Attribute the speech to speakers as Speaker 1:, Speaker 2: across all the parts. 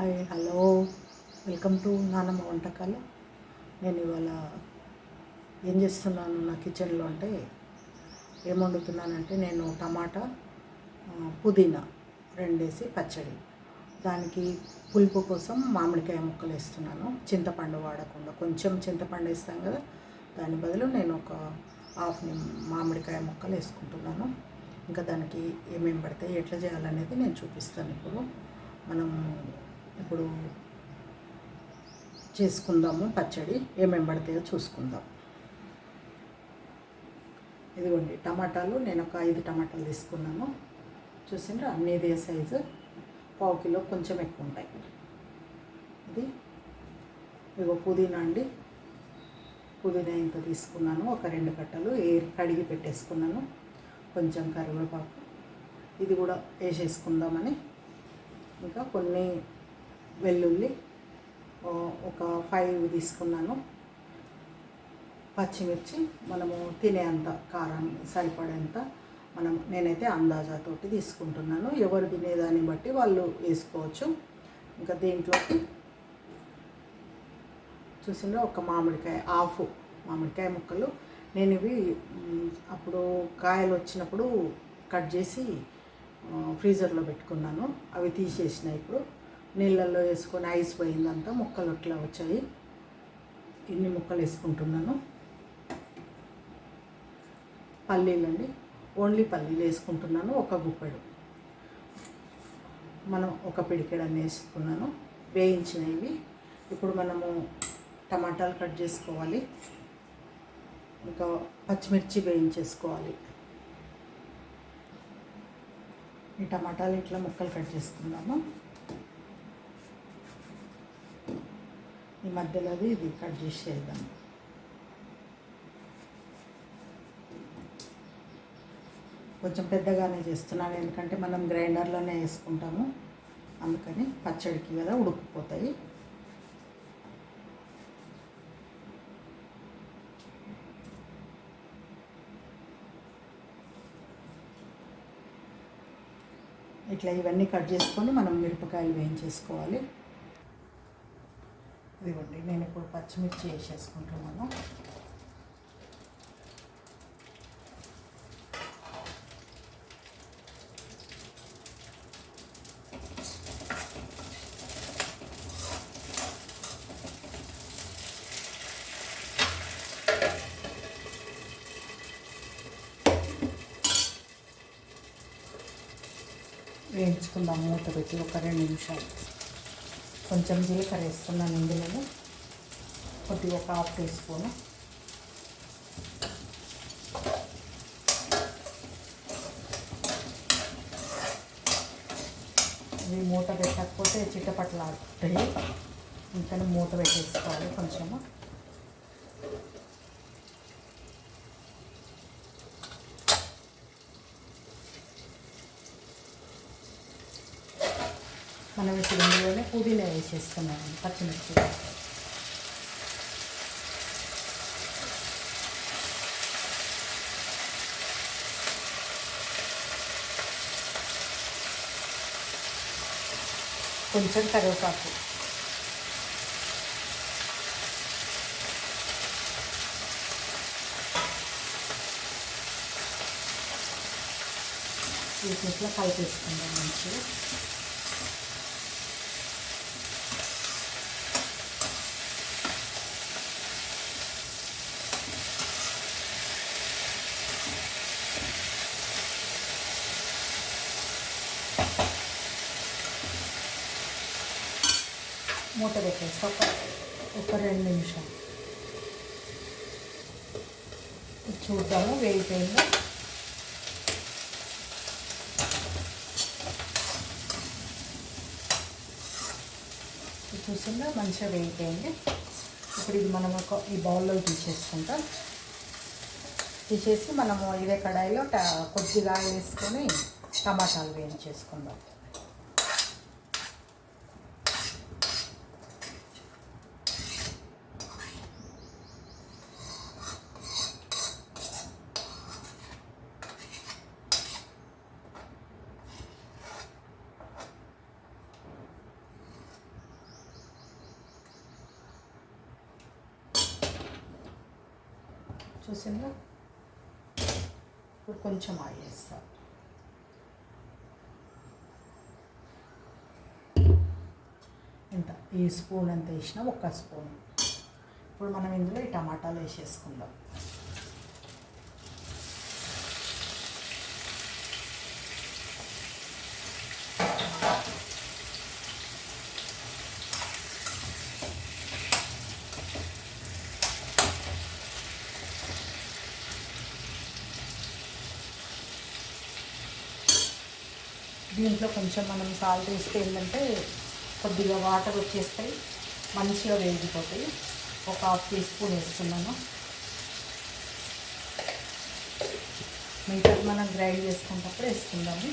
Speaker 1: Hi hello. Welcome to నానమ్మ వంటకాలు. నేను ఇవాళ ఏం చేస్తున్నాను నా కిచెన్లో అంటే ఏం వండుతున్నానంటే నేను టమాటా పుదీనా రెండేసి పచ్చడి. దానికి పులుపు కోసం మామిడికాయ ముక్కలు వేస్తున్నాను. చింతపండు వాడకుండా కొంచెం చింతపండు వేస్తాం కదా దాని బదులు నేను ఒక హాఫ్ నిమ్- మామిడికాయ ముక్కలు వేసుకుంటున్నాను. ఇంకా దానికి ఏమేమి పడతాయి ఎట్లా చేయాలనేది నేను చూపిస్తాను ఇప్పుడు. మనం ఇప్పుడు చేసుకుందాము పచ్చడి ఏమేమి పడతాయో చూసుకుందాం. ఇదిగోండి టమాటాలు నేను ఒక ఐదు టమాటాలు తీసుకున్నాను. చూసిండ్రా అన్నీ ఇదే సైజు పావు కిలో కొంచెం ఎక్కువ ఉంటాయి. ఇది ఇగో పుదీనా అండి. పుదీనా ఇంత తీసుకున్నాను ఒక రెండు కట్టలు ఏ కడిగి పెట్టేసుకున్నాను. కొంచెం కరివేపాకు ఇది కూడా వేసేసుకుందామని. ఇంకా కొన్ని వెల్లుల్లి ఒక ఫైవ్ తీసుకున్నాను. పచ్చిమిర్చి మనము తినేంత కారం సరిపడేంత మనం నేనైతే అందాజాతోటి తీసుకుంటున్నాను. ఎవరు తినేదాన్ని బట్టి వాళ్ళు వేసుకోవచ్చు. ఇంకా దీంట్లోకి చూసిందో ఒక మామిడికాయ ఆఫ్ మామిడికాయ ముక్కలు. నేను ఇవి అప్పుడు కాయలు వచ్చినప్పుడు కట్ చేసి ఫ్రీజర్లో పెట్టుకున్నాను. అవి తీసేసిన ఇప్పుడు. నీళ్ళల్లో వేసుకొని ఐస్ పోయిందంతా ముక్కలు అట్లా వచ్చాయి. ఇన్ని ముక్కలు వేసుకుంటున్నాను. పల్లీలండి. ఓన్లీ పల్లీలు వేసుకుంటున్నాను ఒక గుప్పెడు. మనం ఒక పిడికెడన్ని వేసుకున్నాను. వేయించినవి. ఇప్పుడు మనము టమాటాలు కట్ చేసుకోవాలి. ఇంకా పచ్చిమిర్చి వేయించేసుకోవాలి. ఈ టమాటాలు ఇట్లా ముక్కలు కట్ చేసుకున్నాము ఈ మధ్యలో అది ఇది కట్ చేసేద్దాం కొంచెం పెద్దగానే చేస్తున్నాను ఎందుకంటే మనం గ్రైండర్లోనే వేసుకుంటాము. అందుకని పచ్చడికి కదా ఉడుకుపోతాయి. ఇట్లా ఇవన్నీ కట్ చేసుకొని మనం మిరపకాయలు వేయించేసుకోవాలి. ఇదిగోండి నేను ఇప్పుడు పచ్చిమిర్చి వేసేసుకుంటున్నాను వేయించుకుందాం మూత పెట్టి ఒక రెండు నిమిషాలు. కొంచెం జీలకర్ర వేసుకున్నాను ఇందులో కొద్దిగా ఒక హాఫ్ టీ స్పూను. ఇవి మూత పెట్టకపోతే చిట్టపట్లు ఆడుతాయి ఇంకా మూత పెట్టేసుకోవాలి కొంచెము. మనం ఇప్పుడు ఇందులోనే పుదీనా వేసేస్తున్నాం పచ్చిమిర్చి. కొంచెం కరివేపాకు. వీటిలో కలిపేసుకుందాం మంచిగా. మూత పెట్టేస్తా. ఒక ఒక రెండు నిమిషాలు. చూద్దాము వేగిపోయిందో? ఇది చూసిందా మంచిగా వేగిపోయింది. ఇప్పుడు ఇది మనం ఒక ఈ బౌల్లో తీసేసుకుంటాం. తీసేసి మనము ఇదే కడాయిలో ట కొద్దిగా వేసుకొని టమాటాలు వేయించేసుకుందాం. చూసిందా? ఇప్పుడు కొంచెం ఆయిల్ వేస్తా ఇంత ఈ స్పూన్ ఎంత వేసినా ఒక్క స్పూన్. ఇప్పుడు మనం ఇందులో ఈ టమాటాలు వేసేసుకుందాం. దీంట్లో కొంచెం మనం సాల్ట్ వేస్తే ఏంటంటే కొద్దిగా వాటర్ వచ్చేస్తాయి మంచిగా వేగిపోతాయి. ఒక హాఫ్ టీ స్పూన్ వేస్తున్నాను మిగతా మనం గ్రైండ్ చేసుకున్నప్పుడు వేసుకుందాము.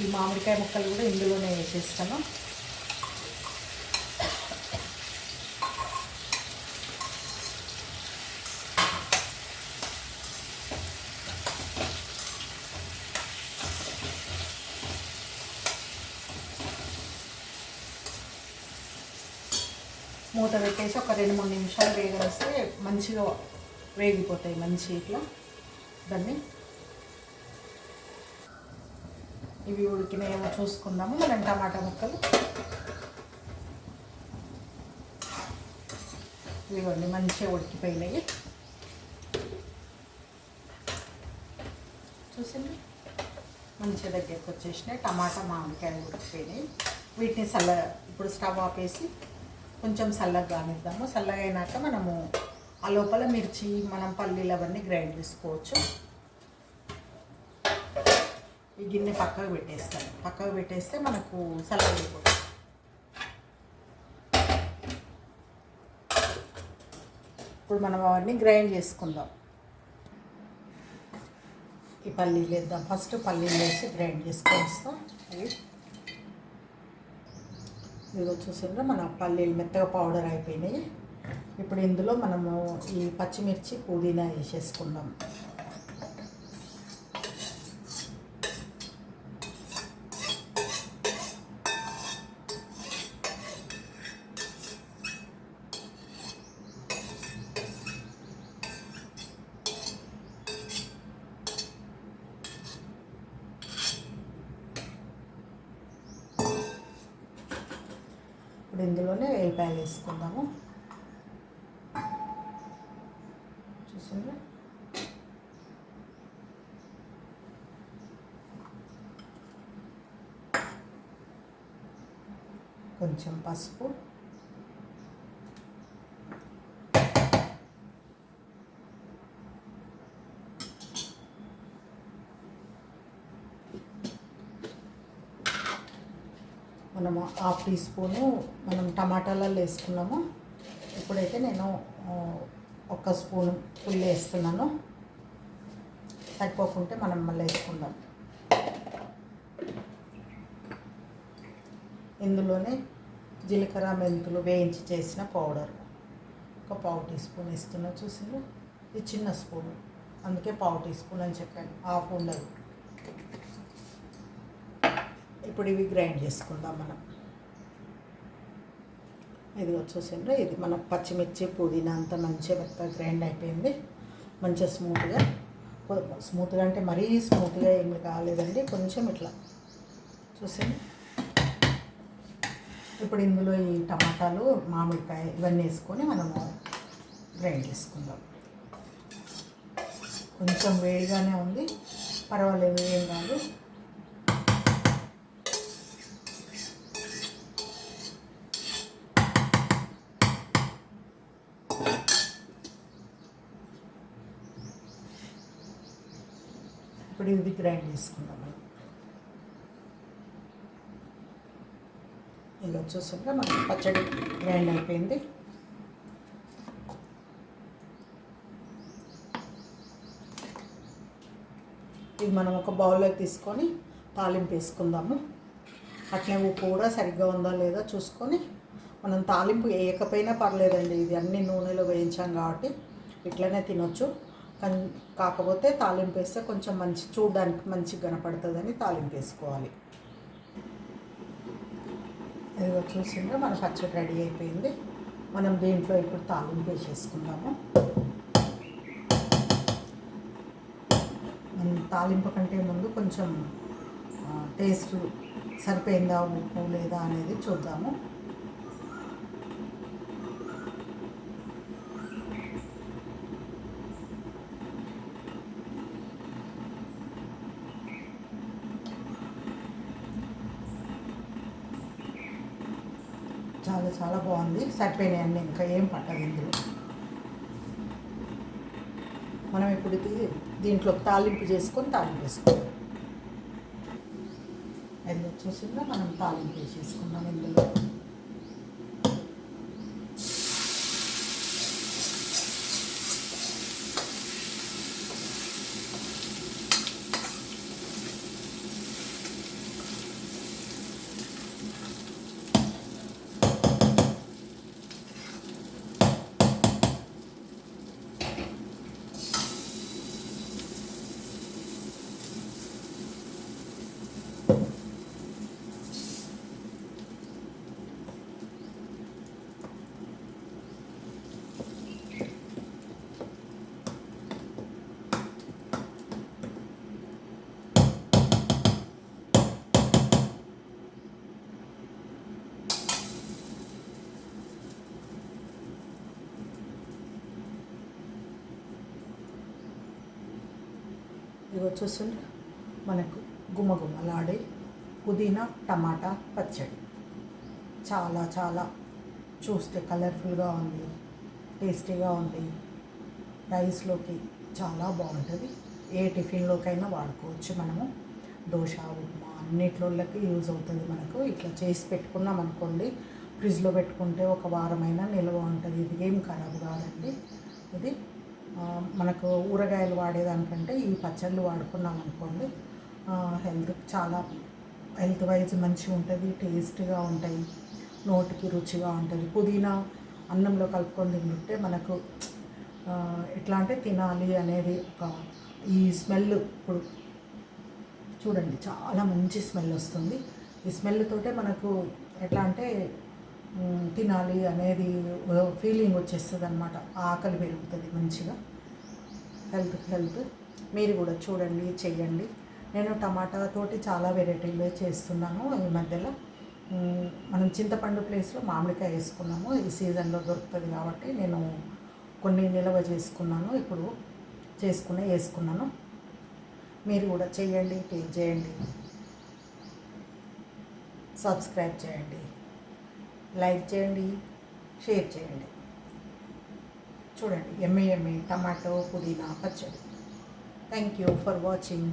Speaker 1: ఈ మామిడికాయ ముక్కలు కూడా ఇందులోనే వేసేస్తాను. మూత పెట్టేసి ఒక రెండు మూడు నిమిషాలు వేగనిస్తే మంచిగా వేగిపోతాయి మంచి ఇట్లా. దాన్ని ఇవి ఉడికినాయేమో చూసుకుందాము. మనం టమాటా ముక్కలు. ఇవ్వండి మంచిగా ఉడికిపోయినాయి. చూసింది మంచిగా దగ్గరికి వచ్చేసినాయి. టమాటా మామిడికాయలు ఉడికిపోయినాయి. వీటిని సల్ల ఇప్పుడు స్టవ్ ఆపేసి కొంచెం చల్లగా కానిద్దాము. చల్లగా అయినాక మనము ఆ లోపల మిర్చి మనం పల్లీలు అవన్నీ గ్రైండ్ చేసుకోవచ్చు. ఈ గిన్నె పక్కకు పెట్టేస్తాను. పక్కకు పెట్టేస్తే మనకు చల్లగా ఇప్పుడు మనం అవన్నీ గ్రైండ్ చేసుకుందాం. ఈ పల్లీలు వేద్దాం. ఫస్ట్ పల్లీలు వేసి గ్రైండ్ చేసుకొని వస్తాం అవి ఇదిగో చూసారా మన పల్లీలు మెత్తగా పౌడర్ అయిపోయినాయి. ఇప్పుడు ఇందులో మనము ఈ పచ్చిమిర్చి పుదీనా వేసేసుకుందాం. ఇందులోనే వెల్లిపాయలు వేసుకుందాము? చూసిండ్రా కొంచెం పసుపు మనము హాఫ్ టీ స్పూను మనం టమాటాలలో వేసుకున్నాము. ఇప్పుడైతే నేను ఒక స్పూన్ పుల్లి వేస్తున్నాను. సరిపోకుంటే మనం మళ్ళీ వేసుకుందాం. ఇందులోనే జీలకర్ర మెంతులు వేయించి చేసిన పౌడర్. ఒక పావు టీ స్పూన్ ఇస్తున్నా చూసిండ్రు? ఇది చిన్న స్పూన్. అందుకే పావు టీ స్పూన్ అని చెప్పాను. హాఫ్ ఉండదు. ఇప్పుడు ఇవి గ్రైండ్ చేసుకుందాం మనం. ఇది వచ్చేసిండ్రు. ఇది మన పచ్చిమిర్చి పుదీనా అంతా మంచిగా పెద్ద గ్రైండ్ అయిపోయింది. మంచిగా స్మూత్గా. స్మూత్గా అంటే మరీ స్మూత్గా ఏమి కాలేదండి. కొంచెం ఇట్లా. చూసాను ఇప్పుడు ఇందులో ఈ టమాటాలు మామిడికాయ ఇవన్నీ వేసుకొని మనము గ్రైండ్ చేసుకుందాం. కొంచెం వేడిగానే ఉంది. పర్వాలేదు ఏం కాదు. గ్రైండ్ చేసుకుందాం మనం చూసుకుంటే వచ్చేసరికి మనకి పచ్చడి గ్రైండ్ అయిపోయింది. ఇది మనం ఒక బౌల్లోకి తీసుకొని తాలింపు వేసుకుందాము. అట్లే ఉప్పు కూడా సరిగ్గా ఉందా లేదా చూసుకొని మనం తాలింపు వేయకపోయినా పర్లేదండి. ఇది అన్ని నూనెలో వేయించాం కాబట్టి ఇట్లనే తినొచ్చు. కాకపోతే తాలింపు వేస్తే కొంచెం మంచి చూడడానికి మంచిగా కనపడుతుందని తాలింపు వేసుకోవాలి ఇదిగో చూసిండ్రా మన పచ్చడి రెడీ అయిపోయింది. మనం దీంట్లో ఇప్పుడు తాలింపు వేసేసుకుందాము. మనం తాలింపు కంటే ముందు కొంచెం టేస్ట్ సరిపోయిందా ఉప్పు లేదా అనేది చూద్దాము. చాలా చాలా బాగుంది. సరిపోయినాయండి. ఇంకా ఏం పట్టదు ఇందులో. మనం ఇప్పుడు ఇది దీంట్లో తాలింపు చేసుకొని తాలింపు వేసుకోవాలి. అది వచ్చేసిందా మనం తాలింపు వేసేసుకున్నాం ఇందులో. ఇది వచ్చేసింది మనకు గుమగుమలాడే పుదీనా టమాటా పచ్చడి. చాలా చాలా చూస్తే కలర్ఫుల్గా ఉంది టేస్టీగా ఉంది. రైస్లోకి చాలా బాగుంటుంది. ఏ టిఫిన్లోకైనా వాడుకోవచ్చు మనము. దోశ ఉప్మా అన్నిట్లోకి యూజ్ అవుతుంది మనకు. ఇట్లా చేసి పెట్టుకున్నాం అనుకోండి ఫ్రిడ్జ్లో పెట్టుకుంటే ఒక వారమైనా నిల్వ ఉంటుంది. ఇది ఏం ఖరాబ్ కాదండి. ఇది మనకు ఊరగాయలు వాడేదానికంటే ఈ పచ్చళ్ళు వాడుకున్నాం అనుకోండి హెల్త్ చాలా హెల్త్ వైజ్ మంచిగా ఉంటుంది టేస్ట్గా ఉంటాయి నోటికి రుచిగా ఉంటుంది. పుదీనా అన్నంలో కలుపుకొని తింటుంటే మనకు ఎట్లా అంటే తినాలి అనేది ఒక ఈ స్మెల్ ఇప్పుడు చూడండి చాలా మంచి స్మెల్ వస్తుంది. ఈ స్మెల్తోటే మనకు ఎట్లా అంటే తినాలి అనేది ఫీలింగ్ వచ్చేస్తుంది అనమాట ఆకలి పెరుగుతుంది మంచిగా. హెల్త్ హెల్త్ మీరు కూడా చూడండి చేయండి నేను టమాటా తోటి చాలా వెరైటీలు చేస్తున్నాను ఈ మధ్యలో. మనం చింతపండు ప్లేస్లో మామిడికాయ వేసుకున్నాము. ఈ సీజన్లో దొరుకుతుంది కాబట్టి నేను కొన్ని నిల్వ చేసుకున్నాను. ఇప్పుడు చేసుకునే వేసుకున్నాను. మీరు కూడా చేయండి టేస్ట్ చేయండి. సబ్స్క్రైబ్ చేయండి. లైక్ చేయండి షేర్ చేయండి. చూడండి ఎమ్మె ఎమ్మె టమాటో పుదీనా పచ్చడి. Thank you for watching